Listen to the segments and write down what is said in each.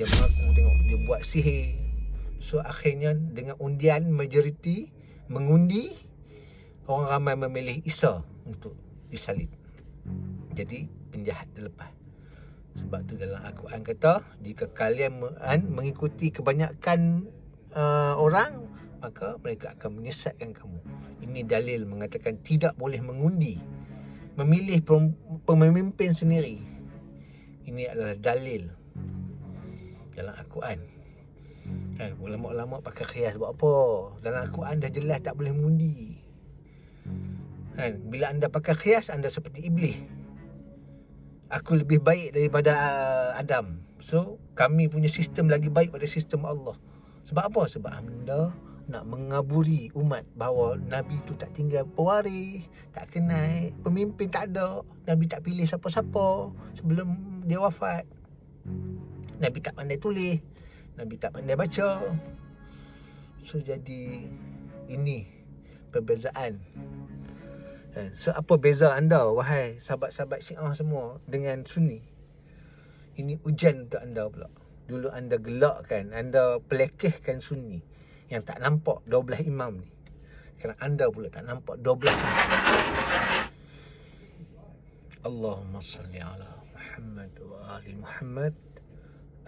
dia mengaku tengok dia buat sihir. So akhirnya dengan undian majoriti mengundi orang ramai memilih Isa untuk disalib. Jadi penjahat terlepas. Sebab tu dalam Al-Quran kata jika kalian me- an, mengikuti kebanyakan uh, orang maka mereka akan menyesatkan kamu. Ini dalil mengatakan tidak boleh mengundi memilih pem- pemimpin sendiri. Ini adalah dalil dalam Al-Quran. Kan, ulama-ulama pakai kias buat apa? Dalam Al-Quran dah jelas tak boleh mengundi. Kan, bila anda pakai kias anda seperti iblis. Aku lebih baik daripada uh, Adam. So, kami punya sistem lagi baik pada sistem Allah. Sebab apa? Sebab anda nak mengaburi umat bahawa Nabi tu tak tinggal pewaris, tak kenal, pemimpin tak ada, Nabi tak pilih siapa-siapa sebelum dia wafat. Nabi tak pandai tulis, Nabi tak pandai baca. So jadi ini perbezaan. Eh, So apa beza anda wahai sahabat-sahabat Syiah semua dengan Sunni? Ini ujian untuk anda pula. Dulu anda gelakkan, anda pelekehkan Sunni yang tak nampak 12 imam ni. Sekarang anda pula tak nampak 12 imam. Allahumma salli ala Muhammad wa ali Muhammad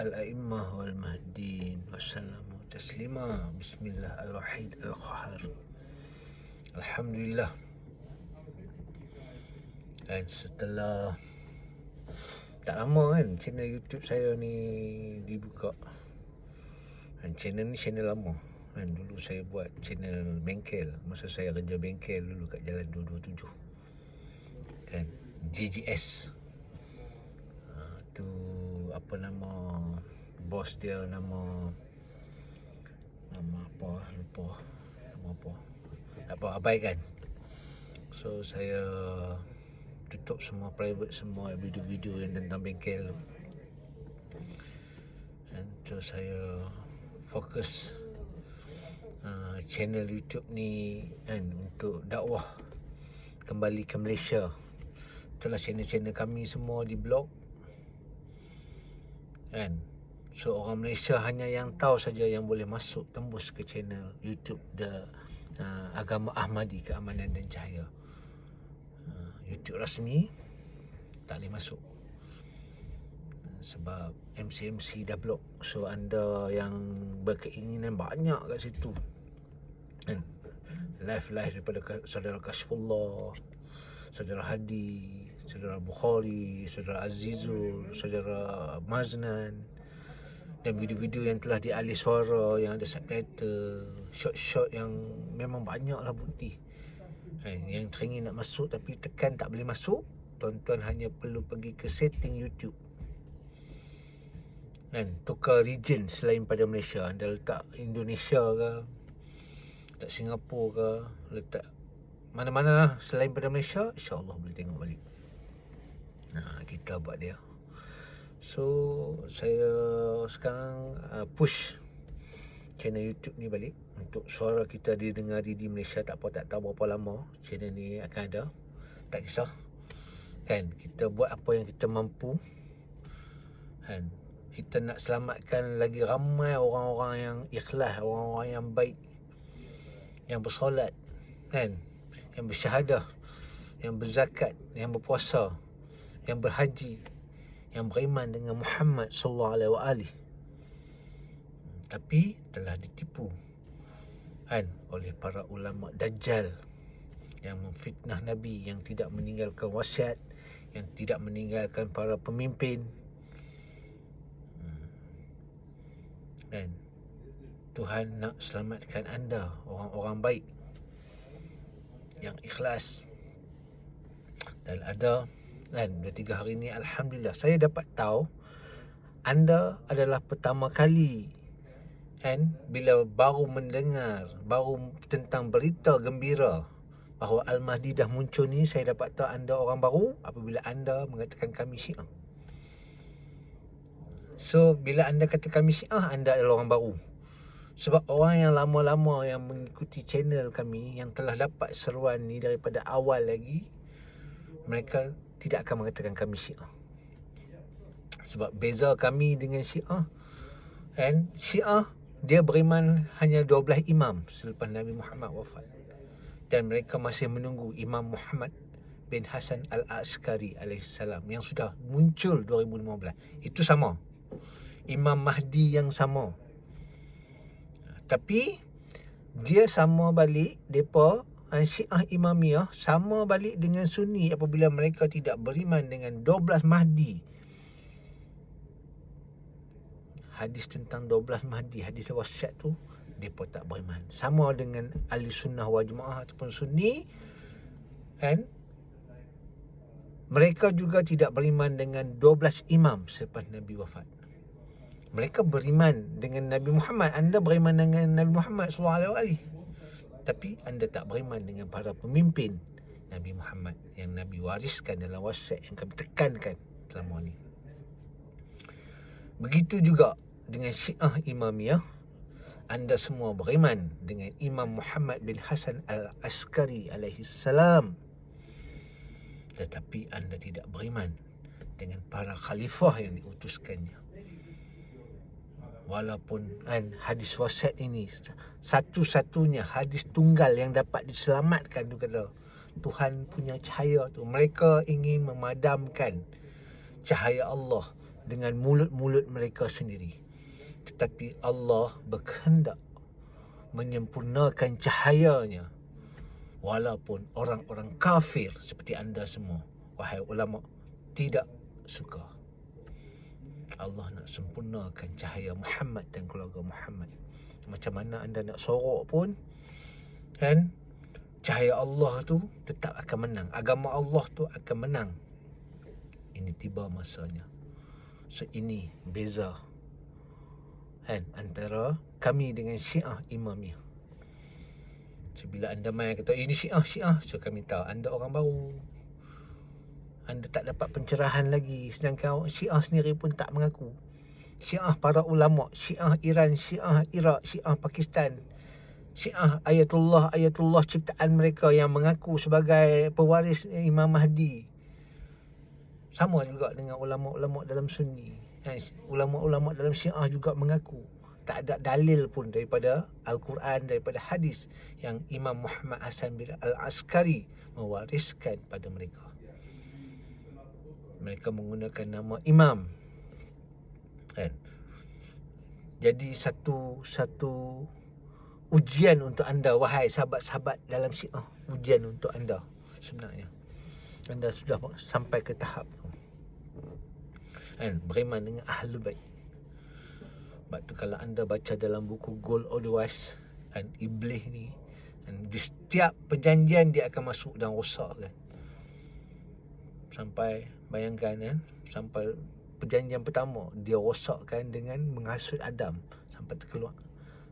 al-a'immah wal mahdin wa sallamu taslima. Bismillah al-wahid al-qahar. Alhamdulillah. Dan setelah tak lama kan channel YouTube saya ni dibuka. Dan channel ni channel lama. Kan dulu saya buat channel bengkel. Masa saya kerja bengkel dulu kat jalan 227 kan? GGS ha, tu apa nama bos dia nama nama apa lupa nama apa apa abaikan so saya tutup semua private semua video-video yang tentang bengkel tu dan so saya fokus uh, channel YouTube ni kan untuk dakwah kembali ke Malaysia. Itulah channel-channel kami semua di blog. Kan? So orang Malaysia hanya yang tahu saja yang boleh masuk tembus ke channel YouTube the uh, agama Ahmadi Keamanan dan Cahaya. Uh, YouTube rasmi tak boleh masuk sebab MCMC dah block so anda yang berkeinginan banyak kat situ kan live live daripada saudara Kashfullah saudara Hadi saudara Bukhari saudara Azizul saudara Maznan dan video-video yang telah dialih suara yang ada subtitle short-short yang memang banyaklah bukti. Kan yang teringin nak masuk tapi tekan tak boleh masuk tuan-tuan hanya perlu pergi ke setting YouTube. Kan tukar region selain pada Malaysia anda letak Indonesia ke letak Singapura ke letak mana-mana lah selain pada Malaysia insyaallah boleh tengok balik nah kita buat dia. So saya sekarang uh, push channel YouTube ni balik untuk suara kita didengari di Malaysia. Tak apa tak tahu berapa lama channel ni akan ada. Tak kisah. Kan kita buat apa yang kita mampu. Kan kita nak selamatkan lagi ramai orang-orang yang ikhlas, orang-orang yang baik, yang bersolat, kan? Yang bersyahadah, yang berzakat, yang berpuasa, yang berhaji, yang beriman dengan Muhammad sallallahu alaihi wasallam. Tapi telah ditipu kan oleh para ulama dajjal yang memfitnah nabi yang tidak meninggalkan wasiat, yang tidak meninggalkan para pemimpin, kan? Tuhan nak selamatkan anda orang-orang baik yang ikhlas. Dan ada kan? Dua tiga hari ni alhamdulillah. Saya dapat tahu anda adalah pertama kali kan? Bila baru mendengar baru tentang berita gembira bahawa Al-Mahdi dah muncul ni saya dapat tahu anda orang baru apabila anda mengatakan kami Syiah. So bila anda kata kami Syiah anda adalah orang baru. Sebab orang yang lama-lama yang mengikuti channel kami yang telah dapat seruan ni daripada awal lagi mereka tidak akan mengatakan kami Syiah. Sebab beza kami dengan Syiah And Syiah dia beriman hanya 12 imam selepas Nabi Muhammad wafat. Dan mereka masih menunggu Imam Muhammad bin Hasan Al-Askari alaihissalam yang sudah muncul 2015. Itu sama. Imam Mahdi yang sama. Tapi dia sama balik depa Syiah Imamiyah sama balik dengan Sunni apabila mereka tidak beriman dengan 12 Mahdi hadis tentang 12 Mahdi, hadis wasiat tu depa tak beriman. Sama dengan ahli sunnah wal jemaah ataupun sunni kan mereka juga tidak beriman dengan 12 imam selepas Nabi wafat. Mereka beriman dengan Nabi Muhammad. Anda beriman dengan Nabi Muhammad SAW. Tapi anda tak beriman dengan para pemimpin Nabi Muhammad yang Nabi wariskan dalam wasiat yang kami tekankan selama ini. Begitu juga dengan Syiah Imamiyah anda semua beriman dengan Imam Muhammad bin Hasan Al-Askari alaihi salam tetapi anda tidak beriman dengan para khalifah yang diutuskannya walaupun kan hadis wasiat ini satu-satunya hadis tunggal yang dapat diselamatkan tu kata Tuhan punya cahaya tu. Mereka ingin memadamkan cahaya Allah dengan mulut-mulut mereka sendiri. Tetapi Allah berkehendak menyempurnakan cahayanya. Walaupun orang-orang kafir seperti anda semua wahai ulama tidak suka Allah nak sempurnakan cahaya Muhammad dan keluarga Muhammad. Macam mana anda nak sorok pun kan? Cahaya Allah tu tetap akan menang. Agama Allah tu akan menang. Ini tiba masanya. So ini beza kan? Antara kami dengan Syiah Imamiyah. So bila anda mai kata ini Syiah Syiah, so kami tahu anda orang baru. Anda tak dapat pencerahan lagi. Sedangkan Syiah sendiri pun tak mengaku. Syiah para ulama, Syiah Iran, Syiah Iraq, Syiah Pakistan, Syiah Ayatullah, Ayatullah ciptaan mereka yang mengaku sebagai pewaris Imam Mahdi. Sama juga dengan ulama-ulama dalam sunni. Eh, ulama-ulama dalam syiah juga mengaku. Tak ada dalil pun daripada Al-Quran daripada hadis yang Imam Muhammad Hasan bin Al-Askari mewariskan pada mereka mereka menggunakan nama imam. Kan? Jadi satu satu ujian untuk anda wahai sahabat-sahabat dalam syiah ujian untuk anda sebenarnya. Anda sudah sampai ke tahap tu. Kan? Beriman dengan ahli baik sebab tu kalau anda baca dalam buku Gold Otherwise kan iblis ni kan, di setiap perjanjian dia akan masuk dan rosak kan sampai bayangkan kan? Sampai perjanjian pertama dia rosakkan dengan menghasut Adam sampai terkeluar.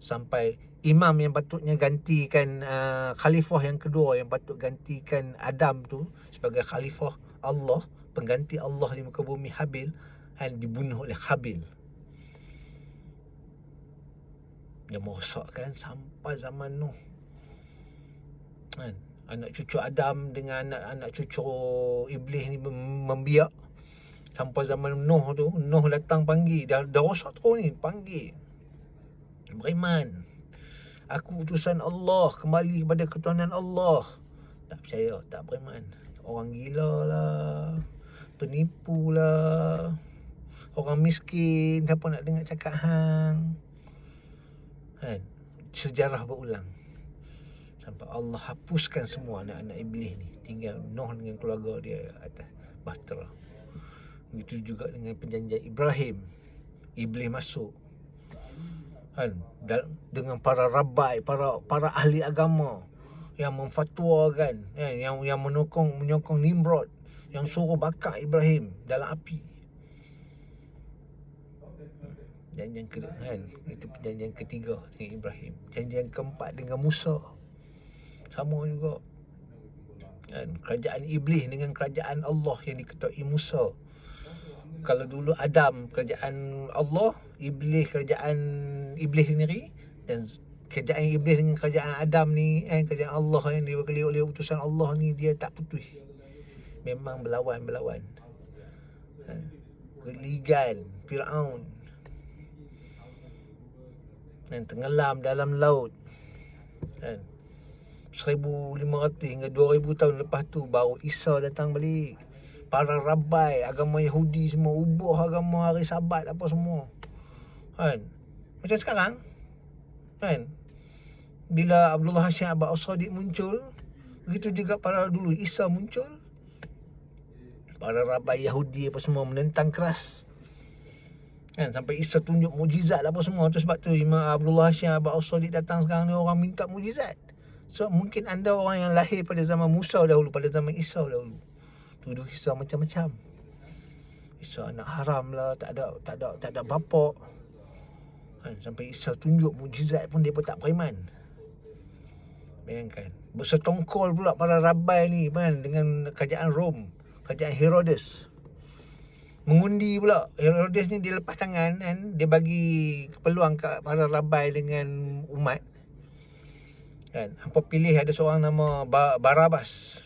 Sampai imam yang patutnya gantikan uh, khalifah yang kedua yang patut gantikan Adam tu sebagai khalifah Allah pengganti Allah di muka bumi Habil kan dibunuh oleh Habil. Dia merosakkan sampai zaman Nuh. Kan anak cucu Adam dengan anak-anak cucu iblis ni membiak. Sampai zaman Nuh tu Nuh datang panggil. Dah, dah rosak terus ni panggil. Beriman. Aku utusan Allah kembali kepada ketuhanan Allah. Tak percaya tak beriman. Orang gila lah. Penipu lah. Orang miskin siapa nak dengar cakap hang? Kan? Sejarah berulang sampai Allah hapuskan semua anak-anak iblis ni. Tinggal Nuh dengan keluarga dia atas bahtera. Begitu juga dengan perjanjian Ibrahim. Iblis masuk. Kan? Dengan para rabai para para ahli agama. Yang memfatwakan kan? Yang yang menyokong menyokong Nimrod. Yang suruh bakar Ibrahim dalam api. Janjian kedua kan? Itu perjanjian ketiga dengan Ibrahim. Janjian keempat dengan Musa sama juga kan kerajaan iblis dengan kerajaan Allah yang diketuai Musa kalau dulu Adam kerajaan Allah, iblis kerajaan iblis sendiri dan kerajaan iblis dengan kerajaan Adam ni eh kerajaan Allah yang diwakili oleh utusan Allah ni dia tak putus. Memang berlawan-berlawan. Ha. Keligan Firaun. dan tenggelam dalam laut kan 1500 hingga 2000 tahun lepas tu baru Isa datang balik. Para rabai agama Yahudi semua ubah agama hari sabat apa semua. Kan? Macam sekarang kan? Bila Abdullah Hashim Abad As-Sadiq muncul begitu juga para dulu Isa muncul para rabai Yahudi apa semua menentang keras. Kan? Sampai Isa tunjuk mujizat apa semua. Tu sebab tu Imam Abdullah Hashim Abad As-Sadiq datang sekarang ni orang minta mujizat so mungkin anda orang yang lahir pada zaman Musa dahulu pada zaman Isa dahulu. Tuduh Isa macam-macam. Isa anak haram lah tak ada tak ada tak ada bapak kan sampai Isa tunjuk mujizat pun dia pun tak beriman. Bayangkan. Bersetongkol pula para rabai ni kan dengan kerajaan Rom kerajaan Herodes. Mengundi pula. Herodes ni dia lepas tangan kan dia bagi peluang kat para rabai dengan umat kan? Hampa pilih ada seorang nama Barabas.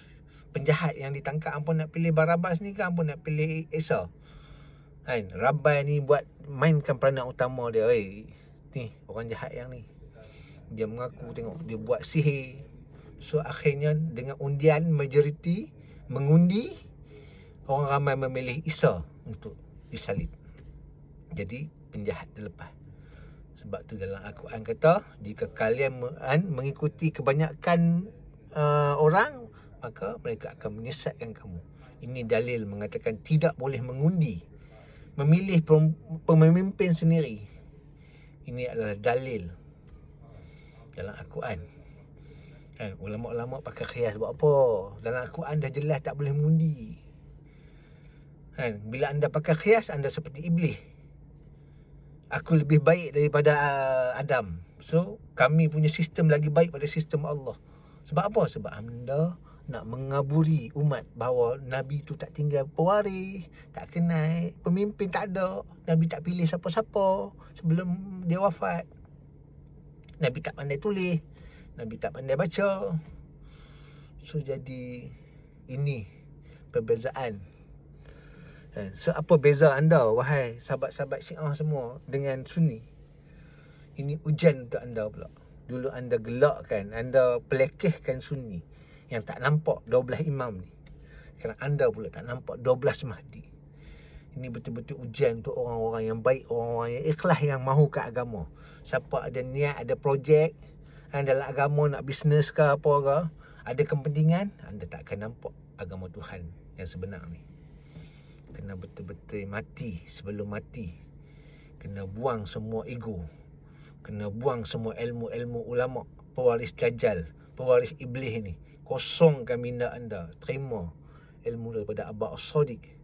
Penjahat yang ditangkap hampa nak pilih Barabas ni ke? Hampa nak pilih Isa kan? Rabai ni buat mainkan peranan utama dia. Oi ni orang jahat yang ni. Dia mengaku tengok dia buat sihir. So akhirnya dengan undian majoriti mengundi orang ramai memilih Isa untuk disalib. Jadi penjahat terlepas sebab tu dalam Al-Quran kata jika kalian mengikuti kebanyakan uh, orang maka mereka akan menyesatkan kamu ini dalil mengatakan tidak boleh mengundi memilih pemimpin sendiri ini adalah dalil dalam Al-Quran. Kan, ulama-ulama pakai kias buat apa? Dalam Al-Quran dah jelas tak boleh mengundi. Kan, bila anda pakai kias, anda seperti iblis. Aku lebih baik daripada uh, Adam. So, kami punya sistem lagi baik pada sistem Allah. Sebab apa? Sebab anda nak mengaburi umat bahawa Nabi tu tak tinggal pewaris, tak kenal, pemimpin tak ada, Nabi tak pilih siapa-siapa sebelum dia wafat. Nabi tak pandai tulis Nabi tak pandai baca So jadi Ini Perbezaan eh, So apa beza anda Wahai sahabat-sahabat syiah semua Dengan sunni Ini ujian untuk anda pula Dulu anda gelakkan Anda pelekehkan sunni Yang tak nampak 12 imam ni Kerana anda pula tak nampak 12 mahdi ini betul-betul ujian untuk orang-orang yang baik, orang-orang yang ikhlas yang mahu ke agama. Siapa ada niat, ada projek dalam agama nak bisnes ke apa ke, ada kepentingan, anda tak akan nampak agama Tuhan yang sebenar ni. Kena betul-betul mati sebelum mati. Kena buang semua ego. Kena buang semua ilmu-ilmu ulama, pewaris jajal, pewaris iblis ni. Kosongkan minda anda. Terima ilmu daripada Abba As-Sadiq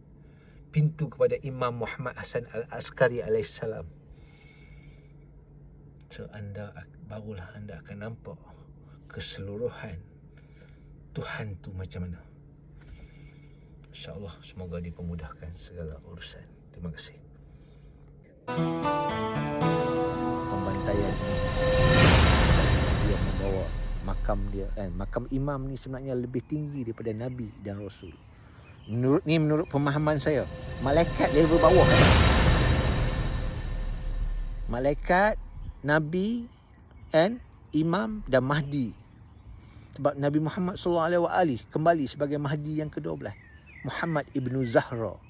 pintu kepada Imam Muhammad Hasan Al-Askari alaihissalam. So anda barulah anda akan nampak keseluruhan Tuhan tu macam mana. InsyaAllah semoga dipermudahkan segala urusan. Terima kasih. Pembantaian. Dia membawa makam dia eh, makam imam ni sebenarnya lebih tinggi daripada Nabi dan Rasul. Menurut ni menurut pemahaman saya malaikat level bawah. Malaikat nabi and imam dan mahdi. Sebab Nabi Muhammad alaihi kembali sebagai mahdi yang ke-12 Muhammad ibnu Zahra